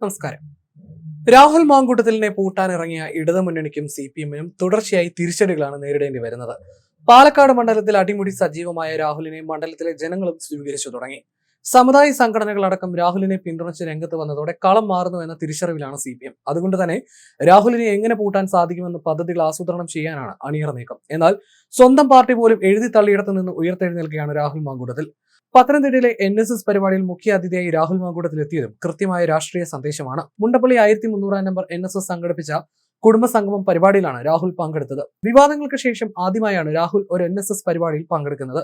നമസ്കാരം. രാഹുൽ മാങ്കൂട്ടത്തിലിനെ പൂട്ടാനിറങ്ങിയ ഇടതുമുന്നണിക്കും സി പി എമ്മിനും തുടർച്ചയായി തിരിച്ചടികളാണ് നേരിടേണ്ടി വരുന്നത്. പാലക്കാട് മണ്ഡലത്തിൽ അടിമുടി സജീവമായ രാഹുലിനെ മണ്ഡലത്തിലെ ജനങ്ങളും സ്വീകരിച്ചു തുടങ്ങി. സമുദായ സംഘടനകളടക്കം രാഹുലിനെ പിന്തുണച്ച് രംഗത്ത് വന്നതോടെ കളം മാറുന്നു എന്ന തിരിച്ചറിവിലാണ് സി പി എം. അതുകൊണ്ട് തന്നെ രാഹുലിനെ എങ്ങനെ പൂട്ടാൻ സാധിക്കുമെന്ന് പദ്ധതികൾ ആസൂത്രണം ചെയ്യാനാണ് അണിയറ നീക്കം. എന്നാൽ സ്വന്തം പാർട്ടി പോലും എഴുതി തള്ളിയിടത്തു നിന്ന് ഉയർത്തെഴുന്നേൽക്കുകയാണ് രാഹുൽ മാങ്കൂട്ടത്തിൽ. പത്തനംതിട്ടയിലെ എൻ എസ് എസ് പരിപാടിയിൽ മുഖ്യ അതിഥിയായി രാഹുൽ മാങ്കൂട്ടത്തിൽ എത്തിയതും കൃത്യമായ രാഷ്ട്രീയ സന്ദേശമാണ്. മുണ്ടപ്പള്ളി ആയിരത്തി മുന്നൂറാം നമ്പർ എൻ എസ് എസ് സംഘടിപ്പിച്ച കുടുംബസംഗമം പരിപാടിയിലാണ് രാഹുൽ പങ്കെടുത്തത്. വിവാദങ്ങൾക്ക് ശേഷം ആദ്യമായാണ് രാഹുൽ ഒരു എൻ പരിപാടിയിൽ പങ്കെടുക്കുന്നത്.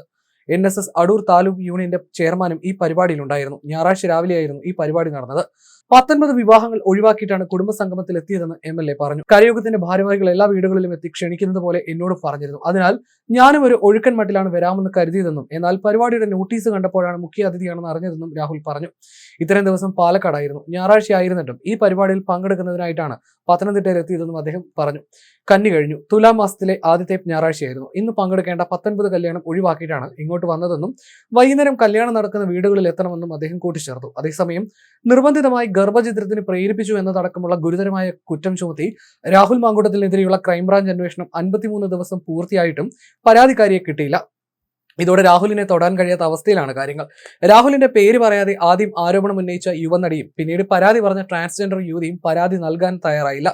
N S S Adoor taluk യൂണിയന്റെ ചെയർമാനും ഈ പരിപാടിയിൽ ഉണ്ടായിരുന്നു ഞായറാഴ്ച രാവിലെയായിരുന്നു ഈ പരിപാടി നടന്നത്. പത്തൊൻപത് വിവാഹങ്ങൾ ഒഴിവാക്കിയിട്ടാണ് കുടുംബസംഗമത്തിൽ എത്തിയതെന്ന് എം എൽ എ പറഞ്ഞു. കരയോഗത്തിന്റെ ഭാരവാഹികൾ എല്ലാ വീടുകളിലും എത്തി ക്ഷണിക്കുന്നത് പോലെ എന്നോട് പറഞ്ഞിരുന്നു. അതിനാൽ ഞാനും ഒരു ഒഴുക്കൻ മട്ടിലാണ് വരാമെന്ന് കരുതിയതെന്നും എന്നാൽ പരിപാടിയുടെ നോട്ടീസ് കണ്ടപ്പോഴാണ് മുഖ്യ അതിഥിയാണെന്ന് അറിഞ്ഞതെന്നും രാഹുൽ പറഞ്ഞു. ഇത്രയും ദിവസം പാലക്കാടായിരുന്നു. ഞായറാഴ്ച ആയിരുന്നിട്ടും ഈ പരിപാടിയിൽ പങ്കെടുക്കുന്നതിനായിട്ടാണ് പത്തനംതിട്ടയിൽ എത്തിയതെന്നും അദ്ദേഹം പറഞ്ഞു. കന്നി കഴിഞ്ഞു. തുലാം മാസത്തിലെ ആദ്യത്തെ ഞായറാഴ്ചയായിരുന്നു. ഇന്ന് പങ്കെടുക്കേണ്ട പത്തൊൻപത് കല്യാണം ഒഴിവാക്കിയിട്ടാണ് ഇങ്ങോട്ട് വന്നതെന്നും വൈകുന്നേരം കല്യാണം നടക്കുന്ന വീടുകളിൽ എത്തണമെന്നും അദ്ദേഹം കൂട്ടിച്ചേർത്തു. അതേസമയം നിർബന്ധിതമായി ഗർഭചിത്രത്തിന് പ്രേരിപ്പിച്ചു എന്നതടക്കമുള്ള ഗുരുതരമായ കുറ്റം ചുമത്തി രാഹുൽ മാങ്കൂട്ടത്തിനെതിരെയുള്ള ക്രൈംബ്രാഞ്ച് അന്വേഷണം അൻപത്തിമൂന്ന് ദിവസം പൂർത്തിയായിട്ടും പരാതിക്കാരിയെ കിട്ടിയില്ല. ഇതോടെ രാഹുലിനെ തൊടാൻ കഴിയാത്ത അവസ്ഥയിലാണ് കാര്യങ്ങൾ. രാഹുലിന്റെ പേര് പറയാതെ ആദ്യം ആരോപണം ഉന്നയിച്ച യുവനടിയും പിന്നീട് പരാതി പറഞ്ഞ ട്രാൻസ്ജെൻഡർ യുവതിയും പരാതി നൽകാൻ തയ്യാറായില്ല.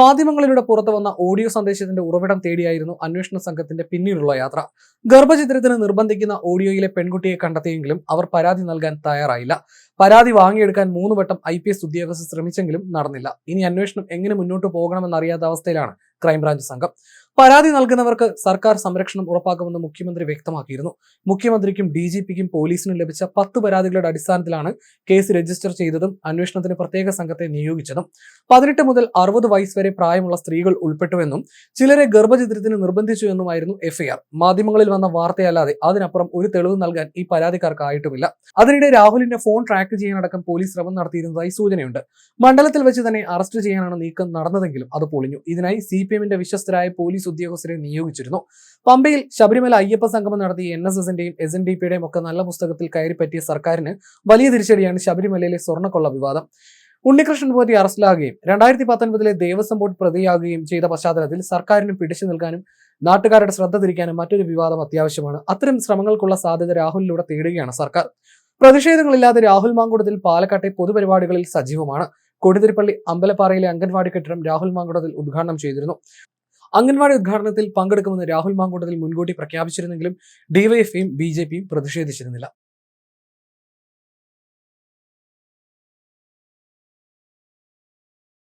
മാധ്യമങ്ങളിലൂടെ പുറത്തു വന്ന ഓഡിയോ സന്ദേശത്തിന്റെ ഉറവിടം തേടിയായിരുന്നു അന്വേഷണ സംഘത്തിന്റെ പിന്നീടുള്ള യാത്ര. ഗർഭചിത്രത്തിന് നിർബന്ധിക്കുന്ന ഓഡിയോയിലെ പെൺകുട്ടിയെ കണ്ടെത്തിയെങ്കിലും അവർ പരാതി നൽകാൻ തയ്യാറായില്ല. പരാതി വാങ്ങിയെടുക്കാൻ മൂന്ന് വട്ടം ഐ പി എസ് ഉദ്യോഗസ്ഥർ ശ്രമിച്ചെങ്കിലും നടന്നില്ല. ഇനി അന്വേഷണം എങ്ങനെ മുന്നോട്ട് പോകണമെന്നറിയാത്ത അവസ്ഥയിലാണ് ക്രൈംബ്രാഞ്ച് സംഘം. പരാതി നൽകുന്നവർക്ക് സർക്കാർ സംരക്ഷണം ഉറപ്പാക്കുമെന്ന് മുഖ്യമന്ത്രി വ്യക്തമാക്കിയിരുന്നു. മുഖ്യമന്ത്രിക്കും ഡി ജി പിക്കും പോലീസിനും ലഭിച്ച പത്ത് പരാതികളുടെ അടിസ്ഥാനത്തിലാണ് കേസ് രജിസ്റ്റർ ചെയ്തതും അന്വേഷണത്തിന് പ്രത്യേക സംഘത്തെ നിയോഗിച്ചതും. പതിനെട്ട് മുതൽ അറുപത് വയസ്സ് വരെ പ്രായമുള്ള സ്ത്രീകൾ ഉൾപ്പെട്ടുവെന്നും ചിലരെ ഗർഭചിത്രത്തിന് നിർബന്ധിച്ചു എന്നുമായിരുന്നു എഫ്ഐആർ മാധ്യമങ്ങളിൽ വന്ന വാർത്തയല്ലാതെ അതിനപ്പുറം ഒരു തെളിവ് നൽകാൻ ഈ പരാതിക്കാർക്കായിട്ടുമില്ല. അതിനിടെ രാഹുലിന്റെ ഫോൺ ട്രാക്ക് ചെയ്യാനടക്കം പോലീസ് ശ്രമം നടത്തിയിരുന്നതായി സൂചനയുണ്ട്. മണ്ഡലത്തിൽ വെച്ച് തന്നെ അറസ്റ്റ് ചെയ്യാനാണ് നീക്കം നടന്നതെങ്കിലും അത് പൊളിഞ്ഞു. ഇതിനായി സി പി എമ്മിന്റെ വിശ്വസ്തരായ പോലീസ് ഉദ്യോഗസ്ഥരെ നിയോഗിച്ചിരുന്നു. പമ്പയിൽ ശബരിമല അയ്യപ്പ സംഗമം നടത്തിയ എൻ എസ് എസിന്റെയും എസ് എൻ ഡി പിയുടെയും ഒക്കെ നല്ല പുസ്തകത്തിൽ കയറിപ്പറ്റിയ സർക്കാരിന് വലിയ തിരിച്ചടിയാണ് ശബരിമലയിലെ സ്വർണക്കൊള്ള വിവാദം. ഉണ്ണികൃഷ്ണൻ പോറ്റി അറസ്റ്റിലാകുകയും രണ്ടായിരത്തി പത്തൊൻപതിലെ ദേവസ്വം ബോർഡ് പ്രതിയാകുകയും ചെയ്ത പശ്ചാത്തലത്തിൽ സർക്കാരിന് പിടിച്ചു നിൽക്കാനും നാട്ടുകാരുടെ ശ്രദ്ധ തിരിക്കാനും മറ്റൊരു വിവാദം അത്യാവശ്യമാണ്. അത്തരം ശ്രമങ്ങൾക്കുള്ള സാധ്യത രാഹുലിലൂടെ തേടുകയാണ് സർക്കാർ. പ്രതിഷേധങ്ങളില്ലാതെ രാഹുൽ മാങ്കുടത്തിൽ പാലക്കാട്ടെ പൊതുപരിപാടികളിൽ സജീവമാണ്. കൊടിതിരിപ്പള്ളി അമ്പലപ്പാറയിലെ അംഗൻവാടി കെട്ടിടം രാഹുൽ മാങ്കുടത്തിൽ ഉദ്ഘാടനം ചെയ്തിരുന്നു. അംഗൻവാടി ഉദ്ഘാടനത്തിൽ പങ്കെടുക്കുമെന്ന് രാഹുൽ മാങ്കൂട്ടത്തിൽ മുൻകൂട്ടി പ്രഖ്യാപിച്ചിരുന്നെങ്കിലും ഡിവൈഎഫ്ഐയും ബി ജെ പിയും പ്രതിഷേധിച്ചിരുന്നില്ല.